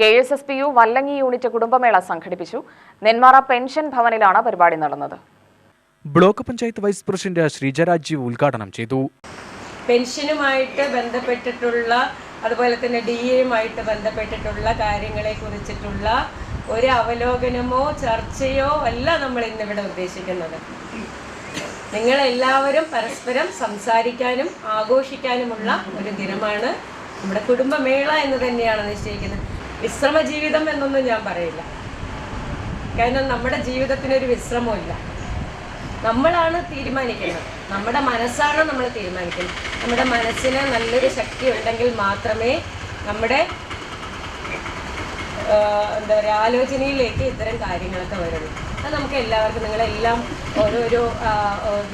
K S S P U Vallangi unit കുടുംബമേള സംഘടിപ്പിച്ചു. Nenmara pension ഭവനിലാണ് പരിപാടി നടന്നത്. Block panchayat vice president Sreeja Rajeev ഉദ്ഘാടനം ചെയ്തു. പെൻഷനുമായിട്ട് ബന്ധപ്പെട്ടിട്ടുള്ള അതുപോലെ തന്നെ ഡി എയുമായിട്ട് ബന്ധപ്പെട്ടിട്ടുള്ള കാര്യങ്ങളെ കുറിച്ചിട്ടുള്ള ഒരു അവലോകനമോ ചർച്ചയോ അല്ല നമ്മൾ ഇന്നിവിടെ ഉദ്ദേശിക്കുന്നത്. നിങ്ങൾ എല്ലാവരും പരസ്പരം സംസാരിക്കാനും ആഘോഷിക്കാനുമുള്ള ഒരു ദിനമാണ്. നമ്മുടെ കുടുംബമേള എന്ന് തന്നെയാണ് നിശ്ചയിക്കുന്നത്. വിശ്രമ ജീവിതം എന്നൊന്നും ഞാൻ പറയില്ല. കാരണം നമ്മുടെ ജീവിതത്തിന് ഒരു വിശ്രമമില്ല നമ്മളാണ് തീരുമാനിക്കുന്നത്. നമ്മുടെ മനസ്സാണ് നമ്മൾ തീരുമാനിക്കുന്നത്. നമ്മുടെ മനസ്സിന് നല്ലൊരു ശക്തി ഉണ്ടെങ്കിൽ മാത്രമേ നമ്മുടെ എന്താ പറയുക ആലോചനയിലേക്ക് ഇത്തരം കാര്യങ്ങളൊക്കെ വരുള്ളൂ. അത് നമുക്ക് എല്ലാവർക്കും നിങ്ങളെല്ലാം ഓരോരോ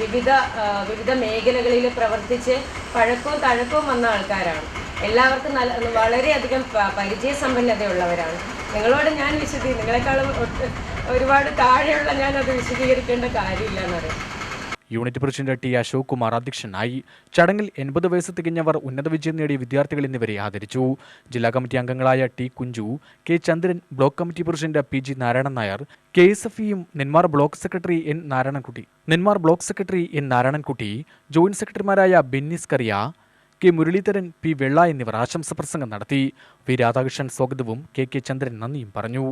വിവിധ വിവിധ മേഖലകളിൽ പ്രവർത്തിച്ച് പഴക്കവും തഴക്കവും വന്ന ആൾക്കാരാണ്. എല്ലാവർക്കും നല്ല വളരെയധികം പരിചയസമ്പന്നതയുള്ളവരാണ്. നിങ്ങളോട് ഞാൻ വിശദീ നിങ്ങളെക്കാളും ഒരുപാട് താഴെയുള്ള ഞാൻ അത് വിശദീകരിക്കേണ്ട കാര്യമില്ല എന്നറിയാം unit president T Ashok Kumar അധ്യക്ഷനായി ചടങ്ങിൽ എൺപത് വയസ്സ് തികഞ്ഞവർ ഉന്നത വിജയം നേടിയ വിദ്യാർത്ഥികൾ എന്നിവരെ ആദരിച്ചു. ജില്ലാ കമ്മിറ്റി അംഗങ്ങളായ T Kunju K Chandran block committee president P G Narayanan Nair K S F ഇയും Nenmara block secretary N Narayanankutty Nenmara block secretary N Narayanankutty joint സെക്രട്ടറിമാരായ Bennis Kariya K Muraleedharan P Vella എന്നിവർ ആശംസ പ്രസംഗം നടത്തി. വി രാധാകൃഷ്ണൻ സ്വാഗതവും കെ കെ ചന്ദ്രൻ നന്ദിയും പറഞ്ഞു.